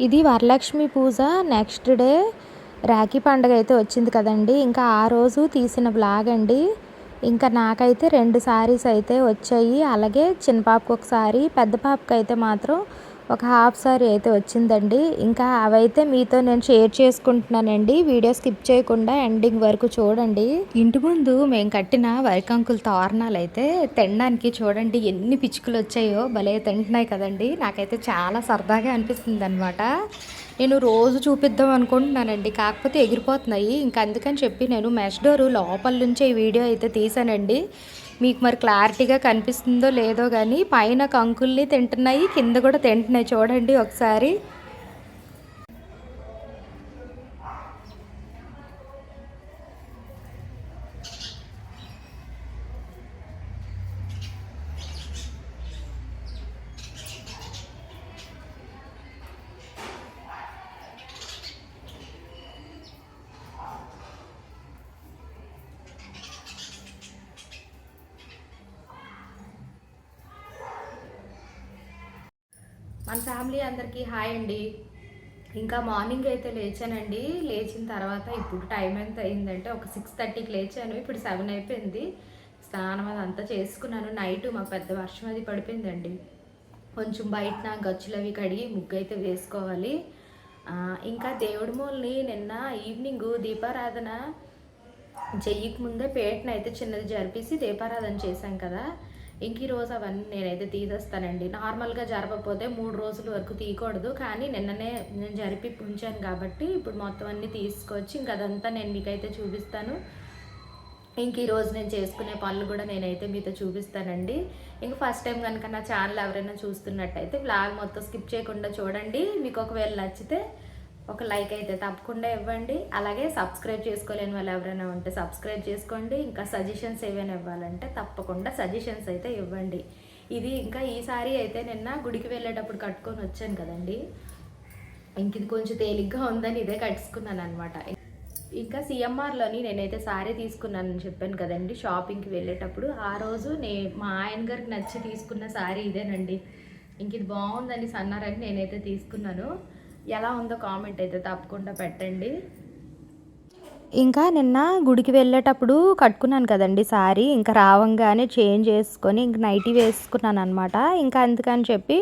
ఇది వరలక్ష్మి పూజ. Next day Rakhi పండుగ అయితే వచ్చింది కదండి. ఇంకా ఆ రోజు తీసిన బ్లాగ్ అండి. ఇంకా నాకైతే రెండు శారీస్ అయితే వచ్చాయి. అలాగే చిన్న పాపకు ఒక పెద్ద పాపకి అయితే మాత్రం ఒక హాఫ్ సారీ అయితే వచ్చిందండి. ఇంకా అవైతే మీతో నేను షేర్ చేసుకుంటున్నానండి. వీడియో స్కిప్ చేయకుండా ఎండింగ్ వరకు చూడండి. ఇంటి ముందు మేము కట్టిన వరికంకుల తోరణాలు అయితే తినడానికి చూడండి ఎన్ని పిచ్చుకలు వచ్చాయో భలే తింటున్నాయి కదండి. నాకైతే చాలా సరదాగా అనిపిస్తుంది అనమాట నేను రోజు చూపిద్దాం అనుకుంటున్నానండి. కాకపోతే ఎగిరిపోతున్నాయి. ఇంకా అందుకని చెప్పి నేను మెష్ డోరు లోపల నుంచే ఈ వీడియో అయితే తీసానండి. మీకు మరి క్లారిటీగా కనిపిస్తుందో లేదో కానీ పైన కంకుల్ని తింటున్నాయి కింద కూడా తింటున్నాయి. చూడండి ఒకసారి. మన ఫ్యామిలీ అందరికీ హాయ్ అండి. ఇంకా మార్నింగ్ అయితే లేచానండి. లేచిన తర్వాత ఇప్పుడు టైం ఎంత అయిందంటే ఒక సిక్స్ థర్టీకి లేచాను. ఇప్పుడు సెవెన్ అయిపోయింది. స్నానం అది అంతా చేసుకున్నాను. నైట్ మాకు పెద్ద వర్షం అది పడిపోయిందండి. కొంచెం బయట నా గచ్చులు అవి కడిగి ముగ్గు అయితే వేసుకోవాలి ఇంకా దేవుడి మూలని నిన్న ఈవినింగ్ దీపారాధన చెయ్యక ముందే పేటను అయితే చిన్నది జరిపేసి దీపారాధన చేశాం కదా. ఇంక ఈరోజు అవన్నీ నేనైతే తీసేస్తానండి. నార్మల్గా జరపకపోతే మూడు రోజుల వరకు తీయకూడదు. కానీ నిన్ననే నేను జరిపి ఉంచాను కాబట్టి ఇప్పుడు మొత్తం అన్నీ తీసుకొచ్చి ఇంక అదంతా నేను మీకైతే చూపిస్తాను. ఇంక ఈరోజు నేను చేసుకునే పనులు కూడా నేనైతే మీతో చూపిస్తానండి. ఇంక ఫస్ట్ టైం కనుక నా ఛానల్ ఎవరైనా చూస్తున్నట్టయితే బ్లాగ్ మొత్తం స్కిప్ చేయకుండా చూడండి. మీకు ఒకవేళ నచ్చితే ఒక లైక్ అయితే తప్పకుండా ఇవ్వండి. అలాగే సబ్స్క్రైబ్ చేసుకోలేని వాళ్ళు ఎవరైనా ఉంటే సబ్స్క్రైబ్ చేసుకోండి. ఇంకా సజెషన్స్ ఏమైనా ఇవ్వాలంటే తప్పకుండా సజెషన్స్ అయితే ఇవ్వండి. ఇది ఇంకా ఈ సారీ అయితే నిన్న గుడికి వెళ్ళేటప్పుడు కట్టుకొని వచ్చాను కదండి. ఇంక ఇది కొంచెం తేలిగ్గా ఉందని ఇదే కట్టుకున్నాను అనమాట ఇంకా సిఎంఆర్లోని నేనైతే సారీ తీసుకున్నానని చెప్పాను కదండి. షాపింగ్కి వెళ్ళేటప్పుడు ఆ రోజు నే మా ఆయన గారికి నచ్చి తీసుకున్న సారీ ఇదేనండి. ఇంక ఇది బాగుందని సన్నారని నేనైతే తీసుకున్నాను. ఎలా ఉందో కామెంట్ అయితే తప్పకుండా పెట్టండి. ఇంకా నిన్న గుడికి వెళ్ళేటప్పుడు కట్టుకున్నాను కదండి సారీ ఇంకా రావంగానే చేంజ్ చేసుకొని ఇంక నైటీ వేసుకున్నాను అనమాట ఇంకా అందుకని చెప్పి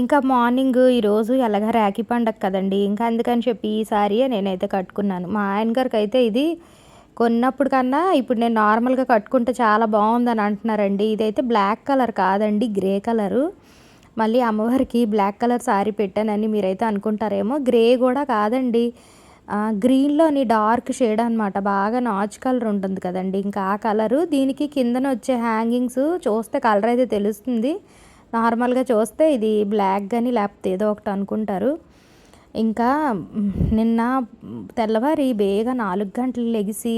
ఇంకా మార్నింగ్ ఈరోజు ఎలాగా రాఖీ పండగ కదండి ఇంకా అందుకని చెప్పి ఈ సారీయే నేనైతే కట్టుకున్నాను. మా ఆయన గారికి అయితే ఇది కొన్నప్పుడు కన్నా ఇప్పుడు నేను నార్మల్గా కట్టుకుంటే చాలా బాగుందని అంటున్నారండి. ఇదైతే బ్లాక్ కలర్ కాదండి గ్రే కలరు. మళ్ళీ అమ్మవారికి బ్లాక్ కలర్ శారీ పెట్టానని మీరైతే అనుకుంటారేమో. గ్రే కూడా కాదండి. గ్రీన్లోని డార్క్ షేడ్ అనమాట బాగా నాచ్ కలర్ ఉంటుంది కదండి. ఇంకా ఆ కలరు దీనికి కిందన వచ్చే హ్యాంగింగ్స్ చూస్తే కలర్ అయితే తెలుస్తుంది. నార్మల్గా చూస్తే ఇది బ్లాక్ కానీ లేకపోతే ఏదో ఒకటి అనుకుంటారు. ఇంకా నిన్న తెల్లవారి బేగా నాలుగు గంటలు లెగిసి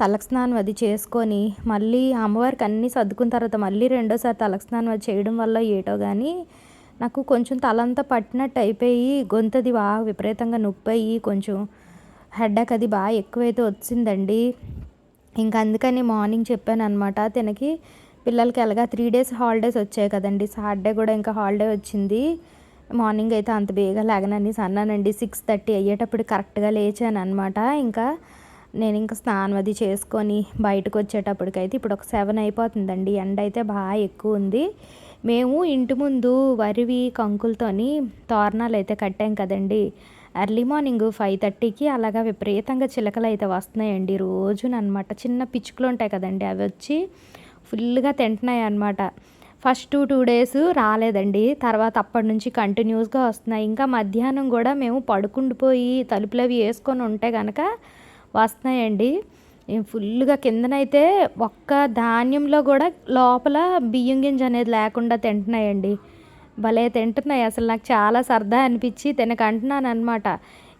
తలకు స్నానం అది చేసుకొని మళ్ళీ అమ్మవారికి అన్నీ సర్దుకున్న తర్వాత మళ్ళీ రెండోసారి తలకు స్నానం అది చేయడం వల్ల ఏటో కానీ నాకు కొంచెం తలంతా పట్టినట్టు అయిపోయి గొంతది బాగా విపరీతంగా నొప్పి అయ్యి కొంచెం హెడ్ఏక్ అది బాగా ఎక్కువైతే వచ్చిందండి. ఇంకా అందుకని మార్నింగ్ చెప్పాను అనమాట తినకి. పిల్లలకి ఎలాగా త్రీ డేస్ హాలిడేస్ వచ్చాయి కదండి. సాటర్డే కూడా ఇంకా హాలిడే వచ్చింది. మార్నింగ్ అయితే అంత బేగా లేగనని అన్నానండి. సిక్స్ థర్టీ అయ్యేటప్పుడు కరెక్ట్గా లేచాను అనమాట ఇంకా నేను ఇంకా స్నానం అది చేసుకొని బయటకు వచ్చేటప్పటికైతే ఇప్పుడు ఒక సెవెన్ అయిపోతుందండి. ఎండ అయితే బాగా ఎక్కువ ఉంది మేము ఇంటి ముందు వరివి కంకులతోని తోరణాలు అయితే కట్టాం కదండి. ఎర్లీ మార్నింగ్ ఫైవ్ థర్టీకి అలాగా విపరీతంగా చిలకలు అయితే వస్తున్నాయండి రోజునమాట చిన్న పిచ్చుకలు ఉంటాయి కదండి అవి వచ్చి ఫుల్గా తింటున్నాయి అనమాట ఫస్ట్ టూ డేస్ రాలేదండి. తర్వాత అప్పటి నుంచి కంటిన్యూస్గా వస్తున్నాయి. ఇంకా మధ్యాహ్నం కూడా మేము పడుకుండిపోయి తలుపులు అవి వేసుకొని ఉంటే కనుక వస్తున్నాయండి. ఫుల్గా కిందనైతే ఒక్క ధాన్యంలో కూడా లోపల బియ్యం గింజ అనేది లేకుండా తింటున్నాయండి. భలే తింటున్నాయి. అసలు నాకు చాలా సరదా అనిపించి తినకంటున్నాను అనమాట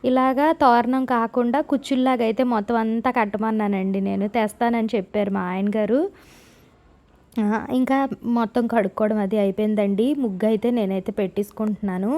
ఇలాగా తోరణం కాకుండా కుచ్చుల్లాగా అయితే మొత్తం అంతా కట్టమన్నానండి. నేను తెస్తానని చెప్పారు మా ఆయన గారు. ఇంకా మొత్తం కడుక్కోవడం అది అయిపోయిందండి. ముగ్గు అయితే నేనైతే పెట్టేసుకుంటున్నాను.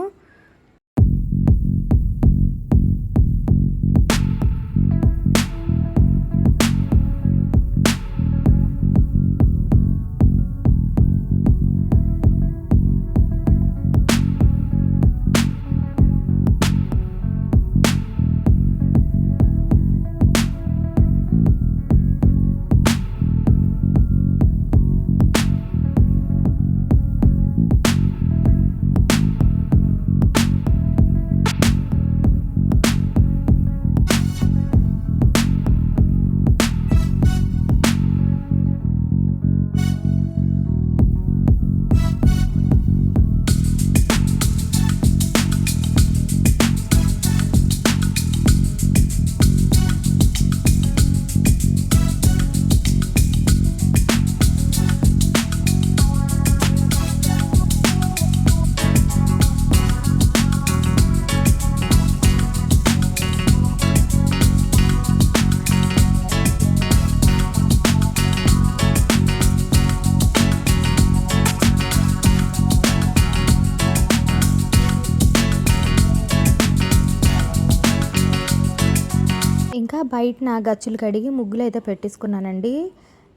బయట నా గచ్చులు కడిగి ముగ్గులు అయితే పెట్టేసుకున్నానండి.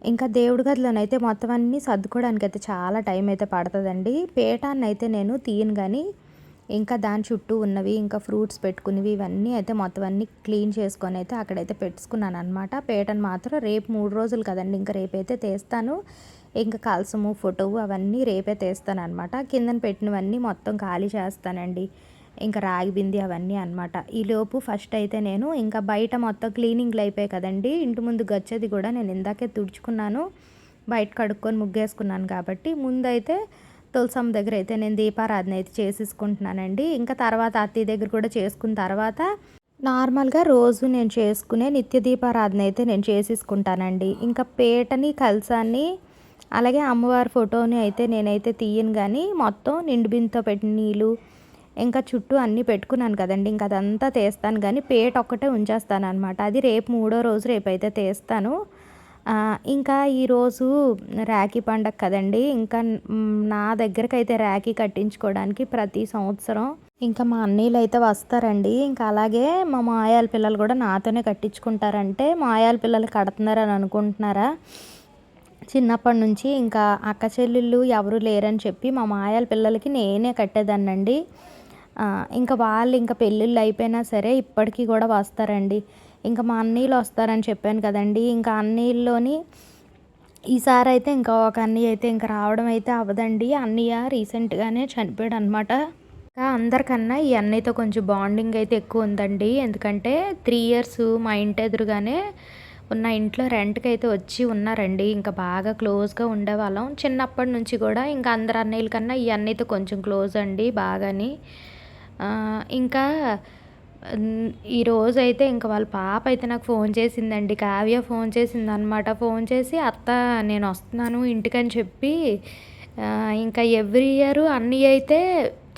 ఇంకా దేవుడి గదిలోనైతే మొత్తం అన్నీ సర్దుకోవడానికి అయితే చాలా టైం అయితే పడుతుందండి. పేటాన్ని అయితే నేను తీయను కానీ ఇంకా దాని చుట్టూ ఉన్నవి ఇంకా ఫ్రూట్స్ పెట్టుకునేవి ఇవన్నీ అయితే మొత్తం అన్నీ క్లీన్ చేసుకొని అయితే అక్కడైతే పెట్టుకున్నాను అనమాట పేటను మాత్రం రేపు మూడు రోజులు కదండి ఇంకా రేపైతే తీస్తాను. ఇంకా కలసము ఫోటో అవన్నీ రేపే తీస్తాను అనమాట కిందన పెట్టినవన్నీ మొత్తం ఖాళీ చేస్తానండి. ఇంకా రాగి బింది అవన్నీ అనమాట ఈలోపు ఫస్ట్ అయితే నేను ఇంకా బయట మొత్తం క్లీనింగ్లు అయిపోయాయి కదండి. ఇంటి ముందు గచ్చేది కూడా నేను ఇందాకే తుడుచుకున్నాను. బయట కడుక్కొని ముగ్గేసుకున్నాను కాబట్టి ముందైతే తులసమ్మ దగ్గర అయితే నేను దీపారాధన అయితే చేసేసుకుంటున్నానండి. ఇంకా తర్వాత అత్తయ్య దగ్గర కూడా చేసుకున్న తర్వాత నార్మల్గా రోజు నేను చేసుకునే నిత్య దీపారాధన అయితే నేను చేసేసుకుంటానండి. ఇంకా పేటని కలసాన్ని అలాగే అమ్మవారి ఫోటోని అయితే నేనైతే తీయను కానీ మొత్తం నిండు బింతో పెట్టిన నీళ్ళు ఇంకా చుట్టూ అన్నీ పెట్టుకున్నాను కదండి. ఇంకా అదంతా తీస్తాను. కానీ పేట ఒక్కటే ఉంచేస్తాను అనమాట అది రేపు మూడో రోజు రేపు అయితే తీస్తాను ఇంకా ఈరోజు రాఖీ పండగ కదండి. ఇంకా నా దగ్గరకు అయితే రాఖీ కట్టించుకోవడానికి ప్రతి సంవత్సరం ఇంకా మా అన్నీలు అయితే వస్తారండి. ఇంకా అలాగే మా మాయాల పిల్లలు కూడా నాతోనే కట్టించుకుంటారంటే మాయాల పిల్లలు కడుతున్నారని అనుకుంటున్నారా? చిన్నప్పటి నుంచి ఇంకా అక్క చెల్లెళ్ళు ఎవరు లేరని చెప్పి మా మాయాల పిల్లలకి నేనే కట్టేదాన్నండి. ఇంకా వాళ్ళు ఇంకా పెళ్ళిళ్ళు అయిపోయినా సరే ఇప్పటికీ కూడా వస్తారండి. ఇంకా మా అన్నీళ్ళు వస్తారని చెప్పాను కదండి. ఇంకా అన్నీళ్ళలోని ఈసారి అయితే ఇంకా ఒక అన్నయ్య అయితే ఇంకా రావడం అయితే అవ్వదండి. అన్నయ్య రీసెంట్గానే చనిపోయాడు అనమాట ఇంకా అందరికన్నా ఈ అన్నయ్యతో కొంచెం బాండింగ్ అయితే ఎక్కువ ఉందండి. ఎందుకంటే త్రీ ఇయర్స్ మా ఇంటి ఎదురుగానే ఉన్న ఇంట్లో రెంట్కి అయితే వచ్చి ఉన్నారండి. ఇంకా బాగా క్లోజ్గా ఉండేవాళ్ళం. చిన్నప్పటి నుంచి కూడా ఇంకా అందరు అన్నయ్యల కన్నా ఈ అన్నయ్యతో కొంచెం క్లోజ్ అండి బాగాని. ఇంకా ఈరోజు అయితే ఇంకా వాళ్ళ పాప అయితే నాకు ఫోన్ చేసిందండి. కావ్య ఫోన్ చేసింది అనమాట ఫోన్ చేసి అత్త నేను వస్తున్నాను ఇంటికని చెప్పి ఇంకా ఎవ్రీ ఇయర్ అన్నీ అయితే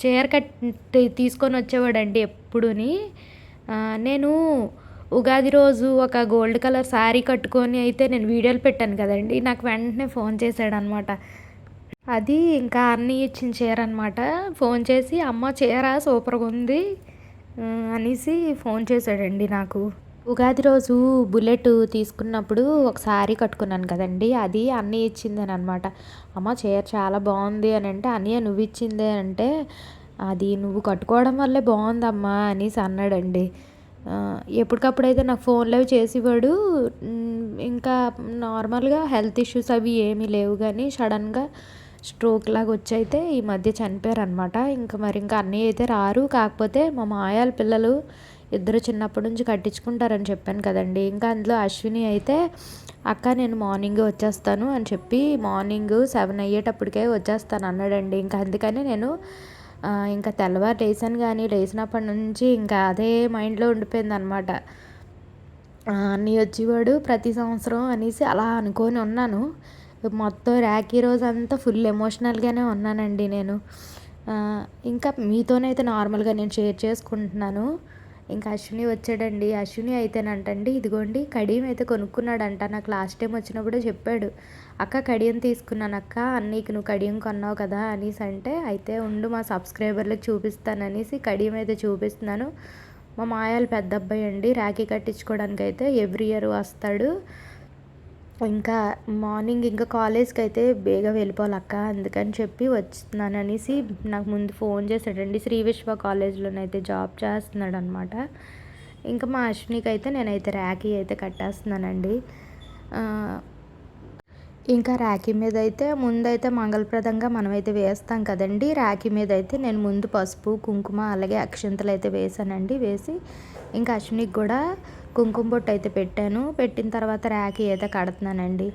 చీర కట్టి తీసుకొని వచ్చేవాడండి ఎప్పుడుని. నేను ఉగాది రోజు ఒక గోల్డ్ కలర్ శారీ కట్టుకొని అయితే నేను వీడియోలు పెట్టాను కదండి. నాకు వెంటనే ఫోన్ చేశాడనమాట అది ఇంకా అన్నీ ఇచ్చిన చీర అనమాట ఫోన్ చేసి అమ్మ చీర సూపర్గా ఉంది అనేసి ఫోన్ చేశాడండి నాకు. ఉగాది రోజు బుల్లెట్ తీసుకున్నప్పుడు ఒకసారి కట్టుకున్నాను కదండి అది అన్నీ ఇచ్చిందని అనమాట అమ్మ చీర చాలా బాగుంది అని అంటే అన్నయ్య నువ్వు ఇచ్చిందే అంటే అది నువ్వు కట్టుకోవడం వల్లే బాగుందమ్మా అనేసి అన్నాడండి. ఎప్పటికప్పుడైతే నాకు ఫోన్లో చేసేవాడు ఇంకా నార్మల్గా హెల్త్ ఇష్యూస్ అవి ఏమీ లేవు కానీ సడన్గా స్ట్రోక్ లాగా వచ్చి అయితే ఈ మధ్య చనిపోయారు అనమాట ఇంకా మరి ఇంకా అన్నీ అయితే రారు. కాకపోతే మా మాయాల పిల్లలు ఇద్దరు చిన్నప్పటి నుంచి కట్టించుకుంటారని చెప్పాను కదండి. ఇంకా అందులో అశ్విని అయితే అక్క నేను మార్నింగ్ వచ్చేస్తాను అని చెప్పి మార్నింగ్ సెవెన్ అయ్యేటప్పటికే వచ్చేస్తాను అన్నాడండి. ఇంకా అందుకని నేను ఇంకా తెల్లవారు లేసాను కానీ లేచినప్పటి నుంచి ఇంకా అదే మైండ్లో ఉండిపోయింది అనమాట అన్నీ వచ్చేవాడు ప్రతి సంవత్సరం అనేసి అలా అనుకొని ఉన్నాను. మొత్తం ర్యాకీ రోజు అంతా ఫుల్ ఎమోషనల్గానే ఉన్నానండి నేను. ఇంకా మీతోనైతే నార్మల్గా నేను షేర్ చేసుకుంటున్నాను. ఇంకా అశ్విని వచ్చాడండి. అశ్విని అయితేనంటండి ఇదిగోండి కడియం అయితే కొనుక్కున్నాడంట. నాకు లాస్ట్ టైం వచ్చినప్పుడు చెప్పాడు. అక్క కడియం తీసుకున్నాను అక్క అన్నీకి నువ్వు కడియం కొన్నావు కదా అనేసి అంటే అయితే ఉండు మా సబ్స్క్రైబర్లకు చూపిస్తాను అనేసి కడియం అయితే చూపిస్తున్నాను. మా మాయాలు పెద్ద అబ్బాయి అండి. రాఖీ కట్టించుకోవడానికి అయితే ఎవ్రీ ఇయర్ వస్తాడు. ఇంకా మార్నింగ్ ఇంకా కాలేజ్కి అయితే బేగా వెళ్ళిపోవాలి అక్క అందుకని చెప్పి వచ్చినాను అనేసి నాకు ముందు ఫోన్ చేశాడండి. శ్రీ విశ్వ కాలేజ్లోనైతే జాబ్ చేస్తున్నాడు అనమాట ఇంకా మా అశ్వినికి అయితే నేనైతే ర్యాకీ అయితే కట్టేస్తున్నానండి. ఇంకా రాఖీ మీద అయితే ముందైతే మంగళప్రదంగా మనమైతే వేస్తాం కదండి. రాఖీ మీద అయితే నేను ముందు పసుపు కుంకుమ అలాగే అక్షంతలు అయితే వేసానండి వేసి ఇంకా అశ్వినికి కూడా కుంకుమ బొట్టు అయితే పెట్టాను. పెట్టిన తర్వాత ర్యాక్ అయితే కడుతున్నానండి.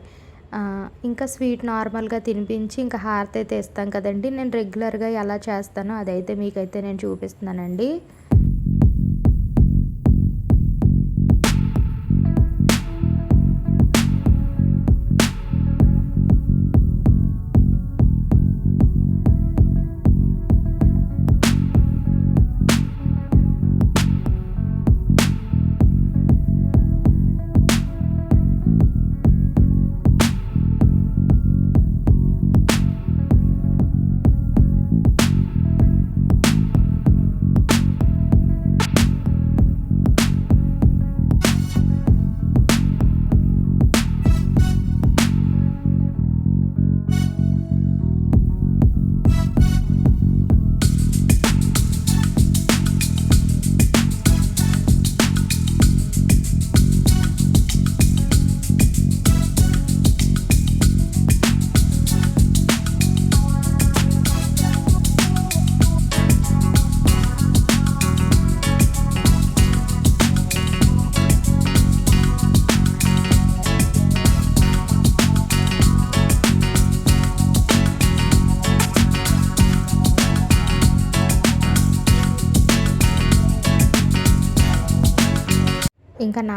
ఇంకా స్వీట్ నార్మల్గా తినిపించి ఇంకా హారతి అయితే ఇస్తాం కదండి. నేను రెగ్యులర్గా ఎలా చేస్తానో అదైతే మీకైతే నేను చూపిస్తున్నానండి.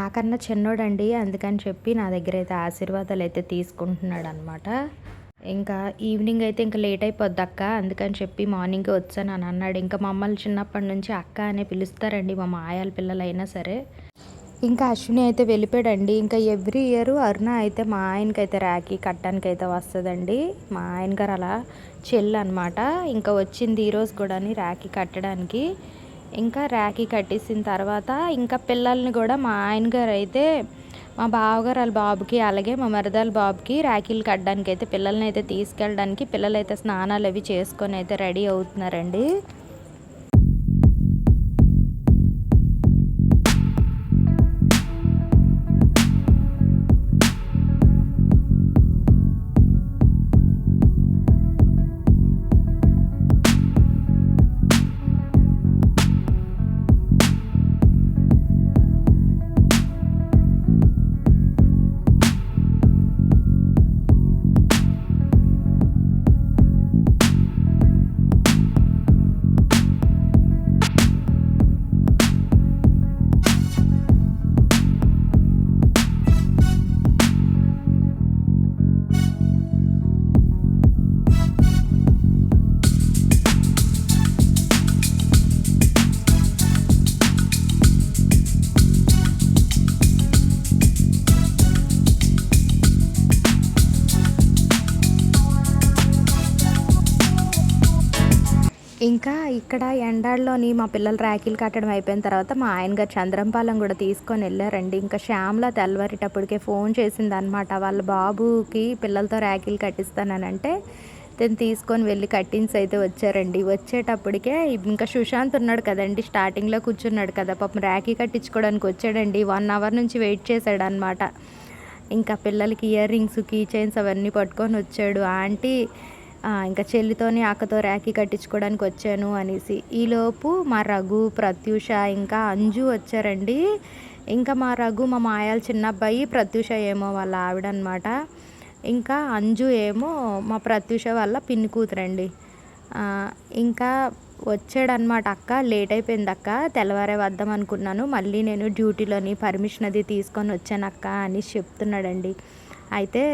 నాకన్నా చిన్నోడండి అందుకని చెప్పి నా దగ్గర అయితే ఆశీర్వాదాలు అయితే తీసుకుంటున్నాడు అనమాట ఇంకా ఈవినింగ్ అయితే ఇంకా లేట్ అయిపోద్ది అక్క అందుకని చెప్పి మార్నింగ్ వచ్చాను అని అన్నాడు. ఇంకా మమ్మల్ని చిన్నప్పటి నుంచి అక్క అనే పిలుస్తారండి మా మాయాల పిల్లలైనా సరే. ఇంకా అశ్విని అయితే వెళ్ళిపోయాడండి. ఇంకా ఎవ్రీ ఇయర్ అరుణ అయితే మా ఆయనకి అయితే రాఖీ కట్టడానికి అయితే వస్తుందండి. మా ఆయన గారు అలా చెల్లి అనమాట ఇంకా వచ్చింది ఈరోజు కూడా రాఖీ కట్టడానికి. ఇంకా రాఖీ కట్టేసిన తర్వాత ఇంకా పిల్లల్ని కూడా మా ఆయన గారు అయితే మా బావగారు వాళ్ళ బాబుకి అలాగే మా మరదాల బాబుకి రాఖీలు కట్టడానికి అయితే పిల్లల్ని అయితే తీసుకెళ్ళడానికి పిల్లలు అయితే స్నానాలు అవి చేసుకొని అయితే రెడీ అవుతున్నారండి. ఇంకా ఇక్కడ ఎండాళ్ళలోని మా పిల్లలు ర్యాకీలు కట్టడం అయిపోయిన తర్వాత మా ఆయన గారు చంద్రంపాలెం కూడా తీసుకొని వెళ్ళారండి. ఇంకా శ్యామ్ల తెల్లవారేటప్పటికే ఫోన్ చేసింది అనమాట వాళ్ళ బాబుకి పిల్లలతో ర్యాకీలు కట్టిస్తానంటే తను తీసుకొని వెళ్ళి కట్టిన్స్ అయితే వచ్చారండి. వచ్చేటప్పటికే ఇంకా సుశాంత్ ఉన్నాడు కదండి స్టార్టింగ్లో కూర్చున్నాడు కదా పాపం ర్యాకీ కట్టించుకోవడానికి వచ్చాడండి. వన్ అవర్ నుంచి వెయిట్ చేశాడు అనమాట ఇంకా పిల్లలకి ఇయర్ రింగ్స్ కీ చైన్స్ అవన్నీ పట్టుకొని వచ్చాడు. ఆంటీ ఇంకా చెల్లితోని అక్కతో ర్యాకీ కట్టించుకోవడానికి వచ్చాను అనేసి. ఈలోపు మా రఘు ప్రత్యూష ఇంకా అంజు వచ్చారండి. ఇంకా మా రఘు మా మాయాల చిన్న అబ్బాయి ప్రత్యూష ఏమో వాళ్ళ ఆవిడ అనమాట ఇంకా అంజు ఏమో మా ప్రత్యూష వాళ్ళ పిన్ని కూతురండి. ఇంకా వచ్చాడనమాట అక్క. లేట్ అయిపోయింది అక్క. తెల్లవారే వద్దాం అనుకున్నాను. మళ్ళీ నేను డ్యూటీలోని పర్మిషన్ అది తీసుకొని వచ్చాను అక్క అని చెప్తున్నాడండి. అయితే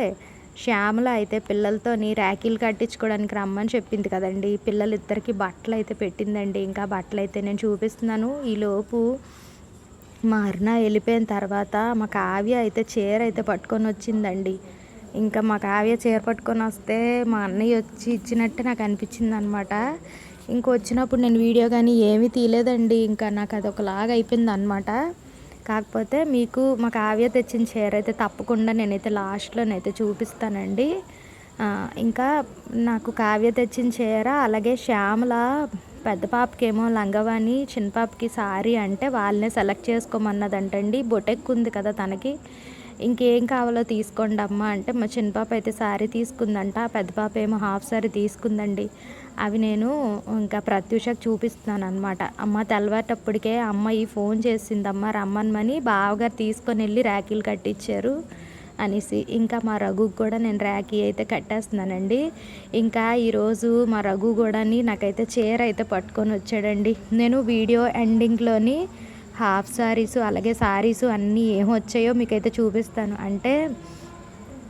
శ్యామల అయితే పిల్లలతోని ర్యాకీలు కట్టించుకోవడానికి రమ్మని చెప్పింది కదండి. పిల్లలిద్దరికి బట్టలు అయితే పెట్టిందండి. ఇంకా బట్టలు అయితే నేను చూపిస్తున్నాను. ఈలోపు మా అరుణ వెళ్ళిపోయిన తర్వాత మా కావ్య అయితే చీర అయితే పట్టుకొని వచ్చిందండి. ఇంకా మా కావ్య చీర పట్టుకొని వస్తే మా అన్నయ్య వచ్చి ఇచ్చినట్టే నాకు అనిపించింది అనమాట ఇంకొచ్చినప్పుడు నేను వీడియో కానీ ఏమీ తీయలేదండి. ఇంకా నాకు అది ఒకలాగా అయిపోయింది అనమాట కాకపోతే మీకు మా కావ్య తెచ్చిన చీర అయితే తప్పకుండా నేనైతే లాస్ట్లోనైతే చూపిస్తానండి. ఇంకా నాకు కావ్య తెచ్చిన చీర అలాగే శ్యామల పెద్ద పాపకేమో లంగవాణి చిన్న పాపకి సారీ అంటే వాళ్ళనే సెలెక్ట్ చేసుకోమన్నదంటండి. బొటెక్ ఉంది కదా తనకి. ఇంకేం కావాలో తీసుకోండి అమ్మ అంటే మా చిన్న పాప అయితే శారీ తీసుకుందంట పెద్ద పాప ఏమో హాఫ్ శారీ తీసుకుందండి. అవి నేను ఇంకా ప్రత్యూషకు చూపిస్తున్నాను అనమాట అమ్మ తెల్లవారేటప్పటికే అమ్మ ఈ ఫోన్ చేసిందమ్మ రమ్మనమని బావగారు తీసుకొని వెళ్ళి ర్యాకీలు కట్టించారు అనేసి. ఇంకా మా రఘు కూడా నేను ర్యాకీ అయితే కట్టేస్తున్నానండి. ఇంకా ఈరోజు మా రఘు కూడాని నాకైతే చీర అయితే పట్టుకొని వచ్చాడండి. నేను వీడియో ఎండింగ్లోని హాఫ్ శారీసు అలాగే శారీస్ అన్నీ ఏం వచ్చాయో మీకైతే చూపిస్తాను. అంటే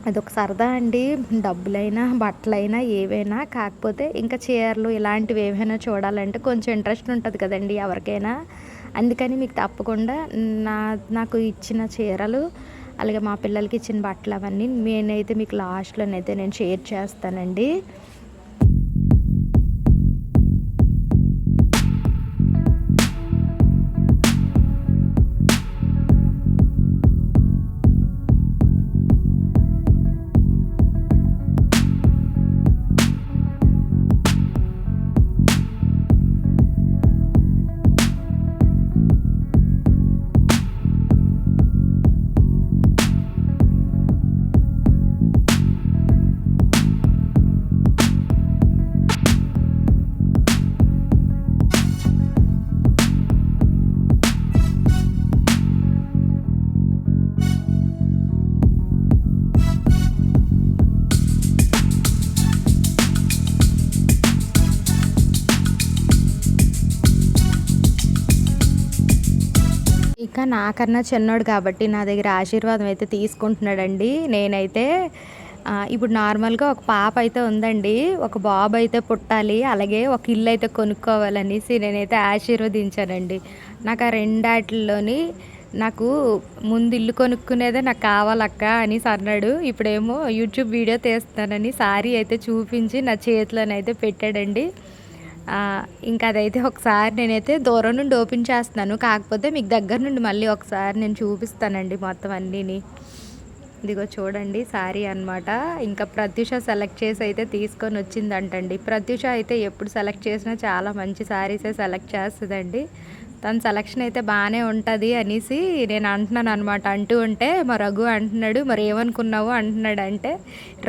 అదొక సరదా అండి. డబ్బులైనా బట్టలైనా ఏవైనా కాకపోతే ఇంకా చీరలు ఇలాంటివి ఏవైనా చూడాలంటే కొంచెం ఇంట్రెస్ట్ ఉంటుంది కదండి ఎవరికైనా. అందుకని మీకు తప్పకుండా నా నాకు ఇచ్చిన చీరలు అలాగే మా పిల్లలకి ఇచ్చిన బట్టలు అవన్నీ నేనైతే మీకు లాస్ట్లోనైతే నేను షేర్ చేస్తానండి. నాకన్నా చిన్నోడు కాబట్టి నా దగ్గర ఆశీర్వాదం అయితే తీసుకుంటున్నాడండి. నేనైతే ఇప్పుడు నార్మల్గా ఒక పాప అయితే ఉందండి. ఒక బాబు అయితే పుట్టాలి. అలాగే ఒక ఇల్లు అయితే కొనుక్కోవాలనేసి నేనైతే ఆశీర్వదించానండి. నాకు ఆ రెండాటిల్లోని నాకు ముందు ఇల్లు కొనుక్కునేదే నాకు కావాలక్క అనేసి అన్నాడు. ఇప్పుడేమో యూట్యూబ్ వీడియో తీస్తానని సారీ అయితే చూపించి నా చేతిలోనైతే పెట్టాడండి. ఇంకా అదైతే ఒకసారి నేనైతే దూరం నుండి ఓపెన్ చేస్తున్నాను. కాకపోతే మీకు దగ్గర నుండి మళ్ళీ ఒకసారి నేను చూపిస్తానండి మొత్తం అన్నీని. ఇదిగో చూడండి శారీ అన్నమాట. ఇంకా ప్రత్యూష సెలెక్ట్ చేసి అయితే తీసుకొని వచ్చిందంటండి. ప్రత్యూష అయితే ఎప్పుడు సెలెక్ట్ చేసినా చాలా మంచి శారీసే సెలెక్ట్ చేస్తుందండి. తన సెలెక్షన్ అయితే బాగానే ఉంటుంది అనేసి నేను అంటున్నాను అనమాట అంటూ ఉంటే మా రఘు అంటున్నాడు మరి ఏమనుకున్నావు? అంటున్నాడు అంటే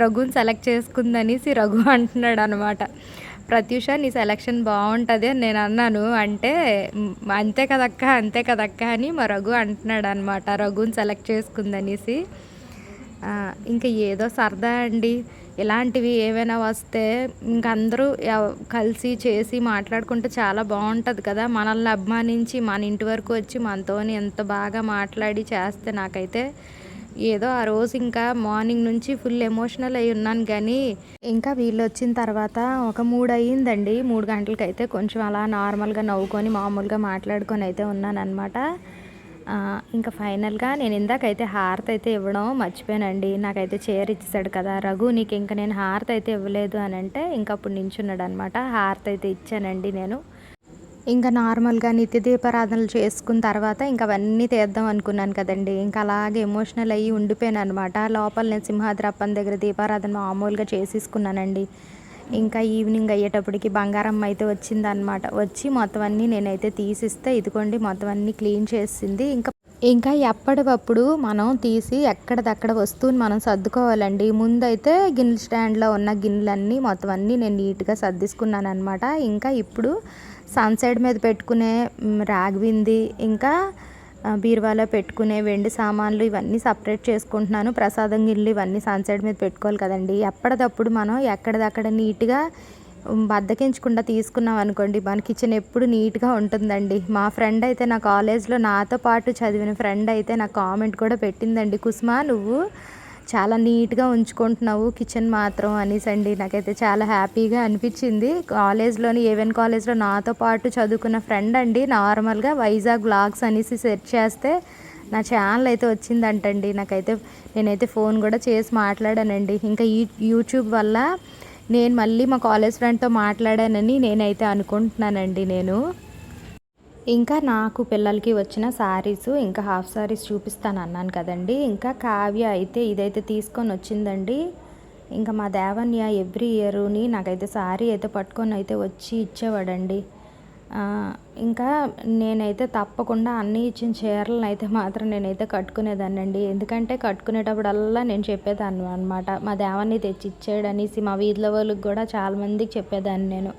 రఘుని సెలెక్ట్ చేసుకుందనేసి రఘు అంటున్నాడు అనమాట ప్రత్యూష నీ సెలెక్షన్ బాగుంటుంది అని నేను అన్నాను. అంటే అంతే కదక్క అంతే కదక్క అని మా రఘు అంటున్నాడు అనమాట రఘుని సెలెక్ట్ చేసుకుందనేసి ఇంకా ఏదో సరదా అండి. ఇలాంటివి ఏవైనా వస్తే ఇంక అందరూ కలిసి చేసి మాట్లాడుకుంటే చాలా బాగుంటుంది కదా. మనల్ని అభిమానించి మన ఇంటి వరకు వచ్చి మనతోని ఎంత బాగా మాట్లాడి చేస్తే నాకైతే ఏదో ఆ రోజు ఇంకా మార్నింగ్ నుంచి ఫుల్ ఎమోషనల్ అయి ఉన్నాను కానీ ఇంకా వీళ్ళు వచ్చిన తర్వాత ఒక మూడు అయ్యిందండి. మూడు గంటలకైతే కొంచెం అలా నార్మల్గా నవ్వుకొని మామూలుగా మాట్లాడుకొని అయితే ఉన్నాను అనమాట ఇంకా ఫైనల్గా నేను ఇందాకైతే హారతి అయితే ఇవ్వడం మర్చిపోయానండి. నాకైతే చీర ఇచ్చేసాడు కదా రఘు నీకు ఇంకా నేను హారతి అయితే ఇవ్వలేదు అని అంటే ఇంకా అప్పుడు నించున్నాడు అనమాట హారతి అయితే ఇచ్చానండి నేను. ఇంకా నార్మల్గా నిత్య దీపారాధనలు చేసుకున్న తర్వాత ఇంకా అవన్నీ తీద్దాం అనుకున్నాను కదండి. ఇంకా అలాగే ఎమోషనల్ అయ్యి ఉండిపోయాను అనమాట లోపల నేను సింహాద్రి అప్పన్ దగ్గర దీపారాధన మామూలుగా చేసేసుకున్నానండి. ఇంకా ఈవినింగ్ అయ్యేటప్పటికి బంగారమ్మ అయితే వచ్చిందనమాట వచ్చి మొత్తం అన్నీ నేనైతే తీసిస్తే ఇదిగోండి మొత్తం అన్నీ క్లీన్ చేసింది. ఇంకా ఇంకా ఎప్పటికప్పుడు మనం తీసి ఎక్కడిదక్కడ వస్తువుని మనం సర్దుకోవాలండి. ముందైతే గిన్నెల స్టాండ్లో ఉన్న గిన్నెలన్నీ మొత్తం అన్నీ నేను నీట్గా సర్దిసుకున్నాను అనమాట ఇంకా ఇప్పుడు సన్సైడ్ మీద పెట్టుకునే మ్, ఇంకా బీరువాలో పెట్టుకునే వెండి సామాన్లు ఇవన్నీ సపరేట్ చేసుకుంటున్నాను. ప్రసాదం గిళ్ళు ఇవన్నీ సన్సైడ్ మీద పెట్టుకోవాలి కదండి. ఎప్పటికప్పుడు మనం ఎక్కడిదక్కడ నీట్గా బద్దకించకుండా తీసుకున్నాం అనుకోండి మన కిచెన్ ఎప్పుడు నీట్గా ఉంటుందండి. మా ఫ్రెండ్ అయితే నా కాలేజ్లో నాతో పాటు చదివిన ఫ్రెండ్ అయితే నాకు కామెంట్ కూడా పెట్టిందండి. కుసుమా నువ్వు చాలా నీట్గా ఉంచుకుంటున్నావు కిచెన్ మాత్రం అనేసి అండి. నాకైతే చాలా హ్యాపీగా అనిపించింది. కాలేజ్లోని ఏవెన్ కాలేజ్లో నాతో పాటు చదువుకున్న ఫ్రెండ్ అండి. నార్మల్గా వైజాగ్ బ్లాగ్స్ అనేసి సెర్చ్ చేస్తే నా ఛానల్ అయితే వచ్చిందంటండి. నాకైతే నేనైతే ఫోన్ కూడా చేసి మాట్లాడానండి. ఇంకా ఈ యూట్యూబ్ వల్ల నేను మళ్ళీ మా కాలేజ్ ఫ్రెండ్తో మాట్లాడానని నేనైతే అనుకుంటున్నానండి నేను. ఇంకా నాకు పిల్లలకి వచ్చిన శారీస్ ఇంకా హాఫ్ శారీస్ చూపిస్తాను అన్నాను కదండి. ఇంకా కావ్య అయితే ఇదైతే తీసుకొని వచ్చిందండి. ఇంకా మా దేవన్య ఎవ్రీ ఇయర్ని నాకైతే శారీ అయితే పట్టుకొని అయితే వచ్చి ఇచ్చేవాడండి. ఇంకా నేనైతే తప్పకుండా అన్ని ఇచ్చిన చీరలను అయితే మాత్రం నేనైతే కట్టుకునేదాన్నండి. ఎందుకంటే కట్టుకునేటప్పుడల్లా నేను చెప్పేదాన్ని అనమాట మా దేవాన్ని తెచ్చి ఇచ్చాడనేసి మా వీధిలో వాళ్ళకి కూడా చాలామందికి చెప్పేదాన్ని నేను.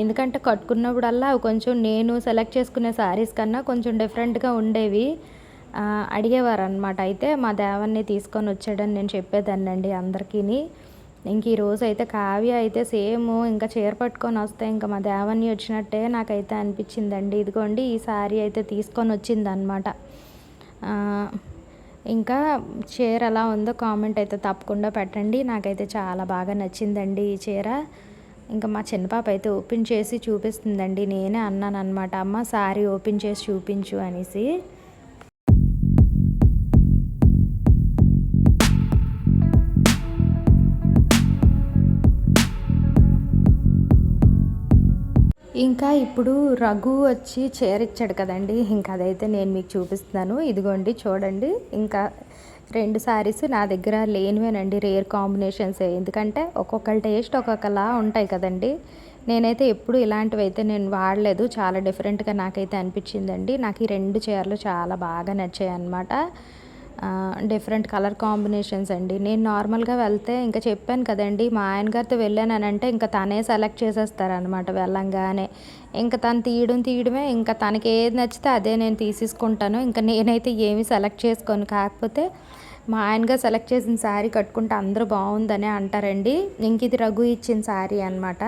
ఎందుకంటే కట్టుకున్నప్పుడల్లా అవి కొంచెం నేను సెలెక్ట్ చేసుకునే శారీస్ కన్నా కొంచెం డిఫరెంట్గా ఉండేవి అడిగేవారు అనమాట అయితే మా దేవాన్ని తీసుకొని వచ్చాడని నేను చెప్పేదాన్నండి అందరికీని. ఇంక ఈరోజు అయితే కావ్య అయితే సేమ్ ఇంకా చీర పట్టుకొని వస్తే ఇంకా మా దేవాన్ని వచ్చినట్టే నాకైతే అనిపించిందండి. ఇదిగోండి ఈ శారీ అయితే తీసుకొని వచ్చిందనమాట ఇంకా చీర ఎలా ఉందో కామెంట్ అయితే తప్పకుండా పెట్టండి. నాకైతే చాలా బాగా నచ్చిందండి ఈ చీర. ఇంకా మా చిన్న పాప అయితే ఓపెన్ చేసి చూపిస్తుందండి. నేనే అన్నాను అనమాట అమ్మ సారీ ఓపెన్ చేసి చూపించు అనేసి. ఇంకా ఇప్పుడు రఘు వచ్చి చీర ఇచ్చాడు కదండి. ఇంకా అదైతే నేను మీకు చూపిస్తున్నాను. ఇదిగోండి చూడండి. ఇంకా రెండు శారీస్ నా దగ్గర లేనివేనండి రేర్ కాంబినేషన్స్ ఎందుకంటే ఒక్కొక్కరి టేస్ట్ ఒక్కొక్కలా ఉంటాయి కదండి. నేనైతే ఎప్పుడు ఇలాంటివి అయితే నేను వాడలేదు. చాలా డిఫరెంట్గా నాకైతే అనిపించిందండి. నాకు ఈ రెండు చీరలు చాలా బాగా నచ్చాయి అన్నమాట డిఫరెంట్ కలర్ కాంబినేషన్స్ అండి. నేను నార్మల్గా వెళ్తే ఇంకా చెప్పాను కదండి మా ఆయన గారితో వెళ్ళానంటే ఇంకా తనే సెలెక్ట్ చేసేస్తారనమాట వెళ్ళంగానే. ఇంకా తను తీయడం తీయడమే ఇంకా తనకి ఏది నచ్చితే అదే నేను తీసేసుకుంటాను. ఇంకా నేనైతే ఏమీ సెలెక్ట్ చేసుకోను. కాకపోతే మా ఆయనగా సెలెక్ట్ చేసిన శారీ కట్టుకుంటే అందరూ బాగుందని అంటారండి. ఇంక ఇది రఘు ఇచ్చిన శారీ అనమాట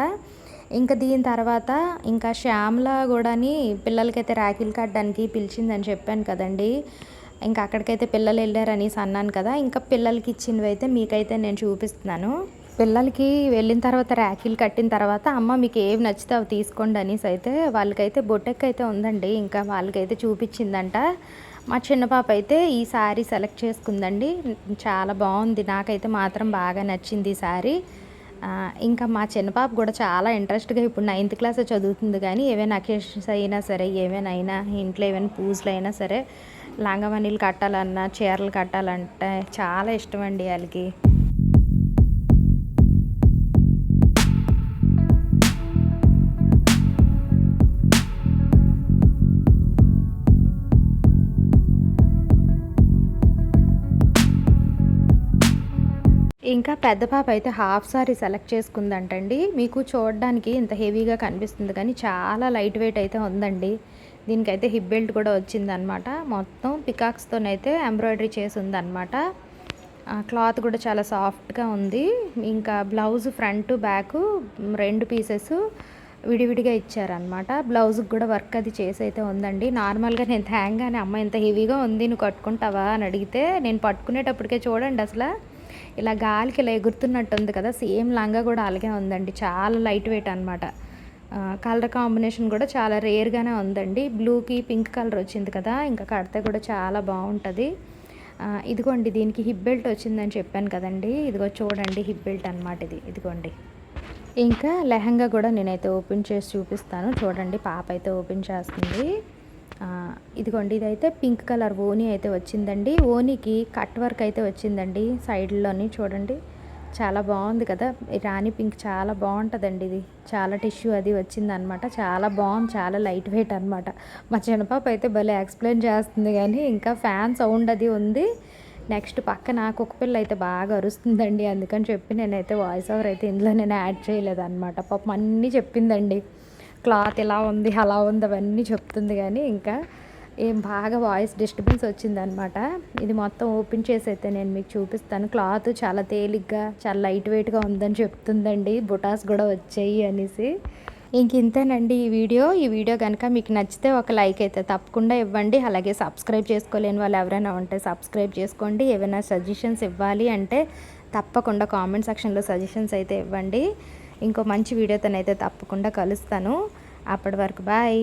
ఇంకా దీని తర్వాత ఇంకా శ్యామల కూడాని పిల్లలకైతే రాఖీలు కట్టడానికి పిలిచిందని చెప్పాను కదండి. ఇంకా అక్కడికైతే పిల్లలు వెళ్ళారనేసి అన్నాను కదా ఇంకా పిల్లలకి ఇచ్చినవి అయితే మీకైతే నేను చూపిస్తున్నాను. పిల్లలకి వెళ్ళిన తర్వాత ర్యాకీలు కట్టిన తర్వాత అమ్మ మీకు ఏవి నచ్చితే అవి తీసుకోండి అనేసి అయితే వాళ్ళకైతే బొట్టెక్ అయితే ఉందండి ఇంకా వాళ్ళకైతే చూపించిందంట. మా చిన్న పాప అయితే ఈ శారీ సెలెక్ట్ చేసుకుందండి చాలా బాగుంది నాకైతే మాత్రం బాగా నచ్చింది ఈ శారీ ఇంకా మా చిన్న పాప కూడా చాలా ఇంట్రెస్ట్గా ఇప్పుడు నైన్త్ క్లాస్ చదువుతుంది కానీ ఏవైనా అకేషన్స్ అయినా సరే ఏమైనా అయినా ఇంట్లో ఏమైనా పూజలు అయినా సరే లంగవనీలు కట్టాలన్నా చీరలు కట్టాలంటే చాలా ఇష్టం అండి వాళ్ళకి. ఇంకా పెద్ద పాప అయితే హాఫ్ సారీ సెలెక్ట్ చేసుకుందంటండి. మీకు చూడడానికి ఇంత హెవీగా కనిపిస్తుంది కానీ చాలా లైట్ వెయిట్ అయితే ఉందండి. దీనికైతే హిప్ బెల్ట్ కూడా వచ్చిందనమాట మొత్తం పికాక్స్తోనైతే ఎంబ్రాయిడరీ చేసి ఉందన్నమాట ఆ, క్లాత్ కూడా చాలా సాఫ్ట్గా ఉంది. ఇంకా బ్లౌజ్ ఫ్రంట్ బ్యాక్ రెండు పీసెస్ విడివిడిగా ఇచ్చారనమాట బ్లౌజ్కి కూడా వర్క్ అది చేసి అయితే ఉందండి. నార్మల్గా నేను తేంగానే అమ్మ ఇంత హెవీగా ఉంది నువ్వు కట్టుకుంటావా? అని అడిగితే నేను పట్టుకునేటప్పటికే చూడండి అసలు. ఇలా గాలికి ఇలా ఎగురుతున్నట్టు ఉంది కదా సేమ్ లంగా కూడా అలాగే ఉందండి. చాలా లైట్ వెయిట్ అనమాట కలర్ కాంబినేషన్ కూడా చాలా రేర్గానే ఉందండి. బ్లూకి పింక్ కలర్ వచ్చింది కదా ఇంకా కడితే కూడా చాలా బాగుంటుంది. ఇదిగోండి దీనికి హిప్ బెల్ట్ వచ్చిందని చెప్పాను కదండి. ఇదిగో చూడండి హిప్ బెల్ట్ అనమాట ఇది. ఇదిగోండి. ఇంకా లెహంగా కూడా నేనైతే ఓపెన్ చేసి చూపిస్తాను. చూడండి పాప అయితే ఓపెన్ చేస్తుంది. ఇదిగోండి ఇదైతే పింక్ కలర్ ఓనీ అయితే వచ్చిందండి. ఓనీకి కట్ వర్క్ అయితే వచ్చిందండి సైడ్లోని చూడండి. చాలా బాగుంది కదా. రాణి పింక్ చాలా బాగుంటుందండి ఇది. చాలా టిష్యూ అది వచ్చిందనమాట. చాలా బాగుంది చాలా లైట్ వెయిట్ అనమాట. మా చిన్నపాప అయితే భలే ఎక్స్ప్లెయిన్ చేస్తుంది కానీ ఇంకా ఫ్యాన్ సౌండ్ అది ఉంది. నెక్స్ట్ పక్కన కుక్క పిల్ల అయితే బాగా అరుస్తుందండి. అందుకని చెప్పి నేనైతే వాయిస్ ఓవర్ అయితే ఇందులో నేను యాడ్ చేయలేదన్నమాట పాపం అన్నీ చెప్పిందండి. క్లాత్ ఇలా ఉంది అలా ఉంది అవన్నీ చెప్తుంది కానీ ఇంకా ఏం బాగా వాయిస్ డిస్టర్బెన్స్ వచ్చిందనమాట ఇది మొత్తం ఓపెన్ చేసి అయితే నేను మీకు చూపిస్తాను. క్లాత్ చాలా తేలిగ్గా చాలా లైట్ వెయిట్గా ఉందని చెప్తుందండి. బుటాస్ కూడా వచ్చాయి అనేసి. ఇంక ఇంతేనండి ఈ వీడియో. ఈ వీడియో కనుక మీకు నచ్చితే ఒక లైక్ అయితే తప్పకుండా ఇవ్వండి. అలాగే సబ్స్క్రైబ్ చేసుకోలేని వాళ్ళు ఎవరైనా ఉంటే సబ్స్క్రైబ్ చేసుకోండి. ఏమైనా సజెషన్స్ ఇవ్వాలి అంటే తప్పకుండా కామెంట్ సెక్షన్లో సజెషన్స్ అయితే ఇవ్వండి. ఇంకో మంచి వీడియోతోనైతే తప్పకుండా కలుస్తాను. అప్పటి వరకు బాయ్